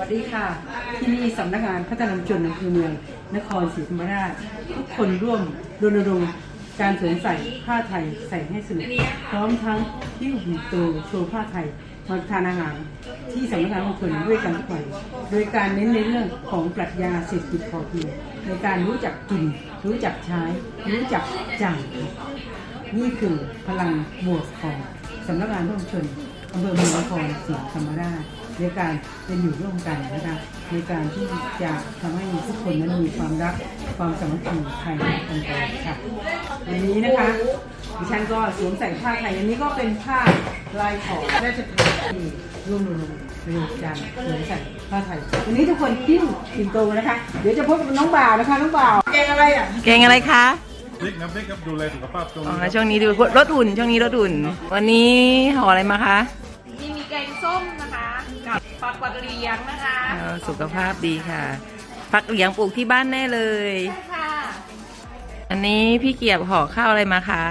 วัสดีค่ะ ที่นี่สำนักงานพัฒนาชุมชนอำเภอเมืองนครศรีธรรมราช ทุกคนร่วมรณรงค์การสวมใส่ผ้าไทยใส่ให้สนุกพร้อมทั้งที่หุ่นโตโชว์ผ้าไทยมาทานอาหารที่สำนักงานชุมชนด้วยกันทุกวันโดยการเน้นในเรื่องของปรัชญาเศรษฐกิจพอเพียงในการรู้จักกิน รู้จักใช้ รู้จักจ่ายนี่คือพลังบวกของสำนักงานร่วมชนอำเภอเมืองนครศรีธรรมราช ในการเป็นอยู่ร่วมกันนะคะในการที่จะทำให้ทุกคนนั้นมีความรักความสามัคคีภายในองค์กรค่ะวันนี้นะคะดิฉันก็สวมใส่ผ้าไทยอันนี้ก็เป็นผ้าลายขอราชทานที่ร่วมรณรงค์ในการสวมใส่ผ้าไทยวันนี้ทุกคนพิ้วปิ่นโตนะคะ เดี๋ยวจะพบกับน้องบ่าวนะคะน้องบ่าวแกงอะไรอะเก่งอะไรคะพริกน้ำพริกครับดูแลสุขภาพตรงอ๋นี้อครับช่วงนี้ดูรถอุ่นช่วงนี้รถอุ่น วันนี้ห่ออะไรมาคะนี่มีแกงส้มนะคะ กับปลาปักเลียงนะคะเออสุขภาพดีค่ะ ผักเหลียงปลูกที่บ้านแน่เลย ใช่ค่ะ อันนี้พี่เกียบห่อข้าวอะไรมาคะ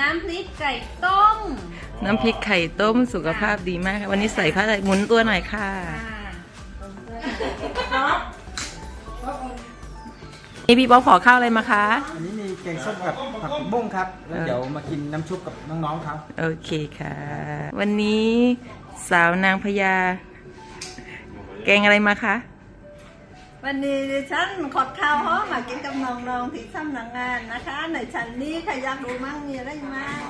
น้ำพริกไก่ต้มน้ำพริกไข่ต้มสุขภาพดีมากค่ะวันนี้ใส่ผ้าไทยหมุนตัวหน่อยค่ะนี่พี่ป๊อปห่อข้าวอะไรมาคะ อันนี้มีแกงส้มกับผักบุ้งครับ แล้วเดี๋ยวมากินน้ำชุบกับน้องๆครับ โอเคค่ะ วันนี้สาวนางพญา แกงอะไรมาคะวันนี้ดิฉันขอดข้าวห้อมากินกับน้องๆที่สำนักงานนะคะในชั้นนี้ใครอยากรู้มั่งมีอะไรมั่ง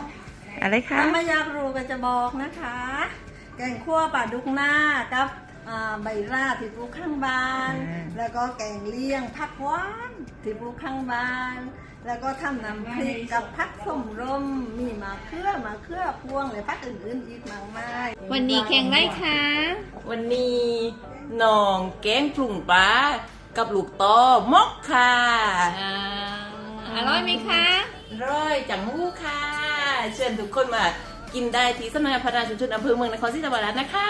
อะไรคะถ้าไม่อยากรู้ก็จะบอกนะคะ แกงคั่วปลาดุกหน้ากับอ่าใบราที่ปลูกข้างบ้าน แล้วก็แกงเลี้ยงผักหวานที่ปลูกข้างบ้าน แล้วก็ทำน้ำพริกกับผักสมรมมีมะเขือมะเขือพวงและผักอื่นๆอีกมากมาย วันนี้แกงไรคะ วันนี้ น้องแกงปรุงปลากับลูกตอมอกค่ะอ่าอร่อยไหมคะ ร้อยจังหู้ค่ะ เชิญทุกคนมากินได้ที่สำนักงานพัฒนาชุมชนอำเภอเมืองนครศรีธรรมราชนะคะ